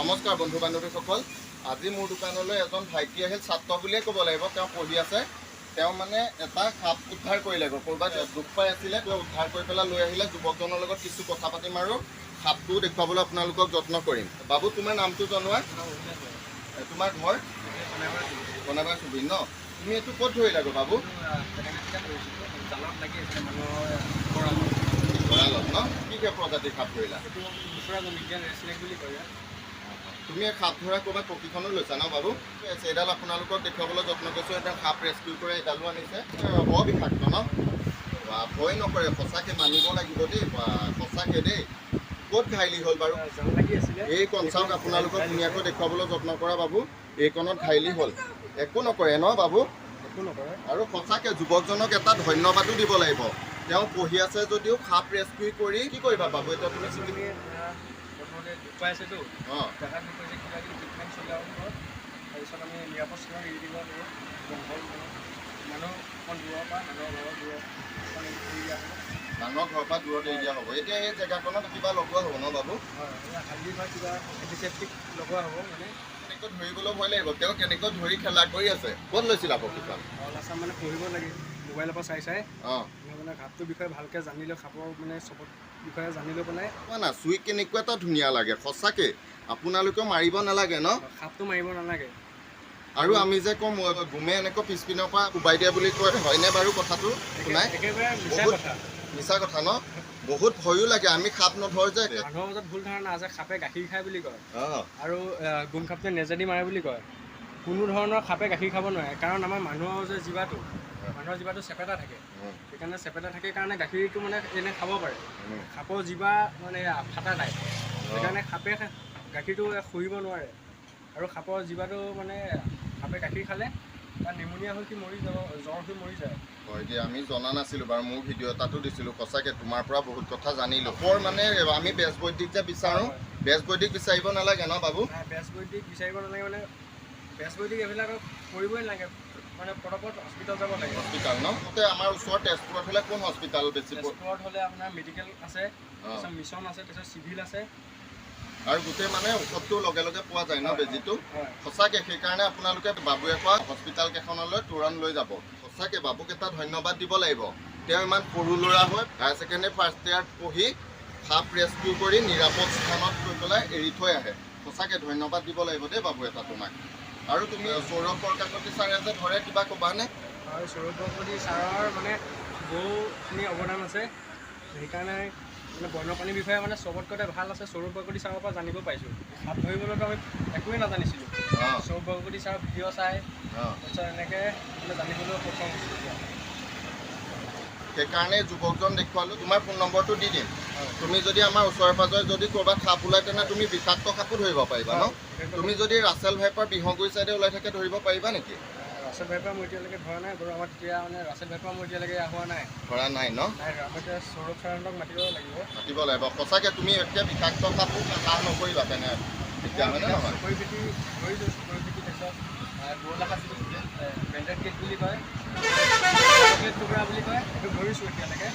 নমস্কাৰ বন্ধু বান্ধৱীসকল আজি মোৰ দোকানলৈ এজন ভাইটি আহিল, ছাত্ৰ বুলিয়ে ক'ব লাগিব, তেওঁ পঢ়ি আছে। তেওঁ মানে এটা সাপ উদ্ধাৰ কৰিলে ক'ৰবাত দুখ পাই আছিলে, তেওঁ উদ্ধাৰ কৰি পেলাই লৈ আহিলে। যুৱকজনৰ লগত কিছু কথা পাতিম আৰু সাপটোও দেখুৱাবলৈ আপোনালোকক যত্ন কৰিম। বাবু, তোমাৰ নামটো জনোৱা? তোমাৰ ঘৰ? বনাবা চুবুৰী ন? তুমি এইটো ক'ত ধৰিলা গো বাবু? ভঁৰালত ন? কি কি প্ৰজাতিৰ সাপ ধৰিলা? তুমি সাপ ধৰা ক'ৰবাত প্ৰশিক্ষণো লৈছা ন আছে, এইডাল আপোনালোকক দেখুৱাবলৈ যত্ন কৰিছোঁ। এটা সাপ ৰেস্কিউ কৰি এডালো আনিছে। বৰ বিষাক্ত ন? বা ভয় নকৰে সঁচাকৈ মানিব লাগিব দেই সঁচাকৈ দেই। ক'ত ঘাইলি হ'ল বাৰু? এই কণ চাওক আপোনালোকক ধুনীয়াকৈ দেখুৱাবলৈ যত্ন কৰা বাবু। এইকণত ঘাইলি হ'ল। একো নকৰে ন বাবু? আৰু সঁচাকৈ যুৱকজনক এটা ধন্যবাদো দিব লাগিব। তেওঁ পঢ়ি আছে যদিও সাপ ৰেস্কিউ কৰি কি কৰিবা বাবু? এতিয়া তুমি চিন্তি অঁ। তাৰপিছত আমি নিৰাপদ স্থানত এৰি দিব লাগিব। জংঘল মানুহ অকণ দূৰৰ পৰা মানুহৰ ঘৰৰ দূৰত অকণ এৰি দিয়া হ'ব। মানুহৰ ঘৰৰ পৰা দূৰত এৰি দিয়া হ'ব। এতিয়া এই জেগাকণত কিবা লগোৱা হ'ব ন বাবু? হয় হালধি বা কিবা এণ্টিচেপ্টিক লগোৱা হ'ব মানে কেনেকৈ ধৰিবলৈ ভয় লাগিব? তেওঁ কেনেকৈ ধৰি খেলা কৰি আছে? ক'ত লৈছিলা প্ৰশিক্ষণ অল আছাম মানে পঢ়িব লাগে মোবাইলৰ পৰা চাই চাই। অঁ। মই মানে ঘাপটোৰ বিষয়ে ভালকৈ জানিলে খাবৰ মানে চবত বিষয়ে জানি লৈ পেলাই কোৱা না চুই কেনেকুৱা এটা ধুনীয়া লাগে সঁচাকৈ। আপোনালোকেও মাৰিব নালাগে ন? সাপটো মাৰিব নালাগে। আৰু আমি যে কওঁ ম- গুমে এনেকৈ পিছপিনৰ পৰা কোবাই দিয়া বুলি কয় হয়নে বাৰু কথাটো? শুনাই? একে- একেবাৰে মিছা বহুত- কথা। মিছা কথা ন? বহুত ভয়ো লাগে আমি সাপ নধৰ যে। মানুহৰ মাজত ভুল ধাৰণা আছে সাপে গাখীৰ খায় বুলি কয়। আৰু গুম খাপটোৱে নেজেদি মাৰে বুলি কয়। কোনো ধৰণৰ সাপে গাখীৰ খাব নোৱাৰে কাৰণ আমাৰ মানুহৰ যে জীৱাটো মানুহৰ জীৱাটো চেপেটা থাকে। সেইকাৰণে চেপেটা থাকে কাৰণে গাখীৰটো মানে এনে খাব পাৰে। সাপৰ জীৱা মানে ফাটা নাই। সেইকাৰণে সাপে গাখীৰটো শুহিব নোৱাৰে। আৰু সাপৰ জীৱাটো মানে সাপে গাখীৰ খালে তাৰ নিমুনীয়া হৈ সি মৰি যাব জ্বৰ হৈ মৰি যায়। হয় দিয়া আমি জনা নাছিলোঁ বাৰু মোৰ ভিডিঅ' এটাতো দিছিলোঁ সঁচাকৈ তোমাৰ পৰা বহুত কথা জানিলোঁ। বৰ মানে আমি বেজ বৈদিক যে বিচাৰোঁ বেজ বৈদিক বিচাৰিব নালাগে ন বাবু? বেজ বৈদিক বিচাৰিব নালাগে মানে বেজ বৈদিক এইবিলাকক কৰিবই নালাগে মানে পটাপট হস্পিটেল যাব লাগে। হস্পিটেল ন? মতে আমাৰ ওচৰত তেজপুৰত হ'লে কোন হস্পিটেল বেছি তেজপুৰত হ'লে আপোনাৰ মেডিকেল আছে। তাৰপিছত মিছন আছে তাৰপিছত চিভিল আছে। আৰু গোটেই মানে ঔষধটো লগে লগে পোৱা যায় ন বেজীটো? সঁচাকৈ সেইকাৰণে আপোনালোকে বাবুৱে কোৱা হস্পিটেল কেইখনলৈ তুৰন্ত লৈ যাব। সঁচাকৈ বাবুক এটা ধন্যবাদ দিব লাগিব। তেওঁ ইমান সৰু ল'ৰা হৈ হায়াৰ ছেকেণ্ডেৰী ফাৰ্ষ্ট ইয়াৰত পঢ়ি সাপ ৰেস্কিউ কৰি নিৰাপদ স্থানত গৈ পেলাই এৰি থৈ আহে। সঁচাকৈ ধন্যবাদ দিব লাগিব দেই বাবু এটা তোমাক। আৰু তুমি সৌৰভ বৰকাকতি ছাৰে যে ধৰে কিবা ক'বানে? সৌৰভ গগৈ ছাৰৰ মানে বহুখিনি অৱদান আছে। সেইকাৰণে মানে বন্যপ্ৰাণীৰ বিষয়ে মানে চবতকৈ ভাল আছে সৌৰভ গগৈ ছাৰৰ পৰা জানিব পাৰিছোঁ সাপ ধৰিবলৈতো আমি একোৱেই নাজানিছিলোঁ। সৌৰভ গগৈ ছাৰৰ ভিডিঅ' চাই তাৰপিছত এনেকৈ মানে জানিবলৈ সক্ষম হৈছোঁ। এতিয়া সেইকাৰণে যুৱকজন দেখুৱালোঁ তোমাৰ ফোন নম্বৰটো দি দিম। তুমি যদি আমাৰ ওচৰে পাজৰে যদি ক'ৰবাত সাপ ওলাই তেনে তুমি বিষাক্ত সাপো ধৰিব পাৰিবা ন? তুমি যদি ৰাছেল ভাইপাৰ বিহগুৰি চাইডে ওলাই থাকে ধৰিব পাৰিবা নেকি? ৰাছেল ভাইপাৰ এতিয়ালৈকে ধৰা নাই বাৰু আমাৰ তেতিয়া মানে ৰাছেল ভাইপাৰ এতিয়ালৈকে হোৱা নাই। ধৰা নাই ন? নাই আমি এতিয়া সৌৰভ ছাৰহঁতক মাতিব লাগিব। মাতিব লাগিব। সঁচাকৈ তুমি এতিয়া বিষাক্ত নকৰিবা তেনে। তেতিয়া নহয়? চকৰি পেটি চকৰি পেটি তাৰপিছত গৰলা বুলি কয় চকলেট টুকুৰা বুলি কয় সেইটো ধৰিছোঁ এতিয়ালৈকে।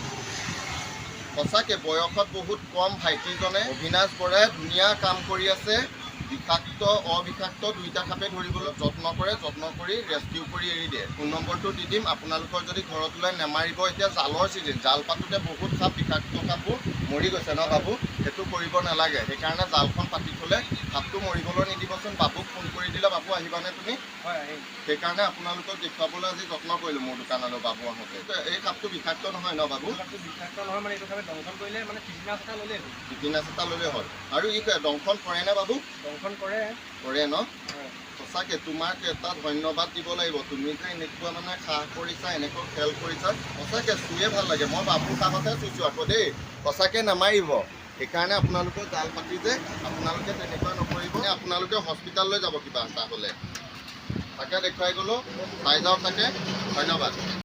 সঁচাকৈ বয়সত বহুত কম ভাইটিজনে অবিনাশ বৰাই ধুনীয়া কাম কৰি আছে। বিষাক্ত অবিষাক্ত দুইটা সাপে ধৰিবলৈ যত্ন কৰে যত্ন কৰি ৰেস্কিউ কৰি এৰি দিয়ে। ফোন নম্বৰটো দি দিম। আপোনালোকৰ যদি ঘৰত ওলাই নেমাৰিব এতিয়া জালৰ ছিজন জাল পাতোতে বহুত সাপ বিষাক্ত সাপো মৰি গৈছে ন বাবু? সেইটো কৰিব নালাগে। সেইকাৰণে জালখন পাতি থ'লে সাপটো মৰিবলৈ নিদিবচোন। বাবুক ফোন কৰি দিলে বাবু আহিবানে তুমি? সেইকাৰণে আপোনালোকক দেখুৱাবলৈ আজি যত্ন কৰিলোঁ মোৰ দোকানলৈ বাবু আহোঁতে। এই সাপটো বিষাক্ত নহয় ন বাবু? বিষাক্ত নহয় মানে এইটো খাবে দংশন কৰিলে মানে টিফিনাছ এটা ল'লেই হ'ল। টিটিনাছ এটা ল'লে হ'ল। আৰু ই দংশন কৰেনে বাবু? দংশন কৰে। কৰে ন? হয়। সঁচাকৈ তোমাক এটা ধন্যবাদ দিব লাগিব। তুমি যে এনেকুৱা মানে সাহ কৰিছা এনেকৈ খেল কৰিছা সঁচাকৈ চুয়ে ভাল লাগে। মই বাবুৰ সাহতে চুইছোঁ আকৌ দেই। সঁচাকৈ নামাৰিব। সেইকাৰণে আপোনালোকে জাল পাতি যে আপোনালোকে তেনেকুৱা নকৰিব। আপোনালোকে হস্পিটাললৈ যাব কিবা এটা হ'লে? তাকে দেখুৱাই গ'লোঁ। চাই যাওঁ তাকে। ধন্যবাদ।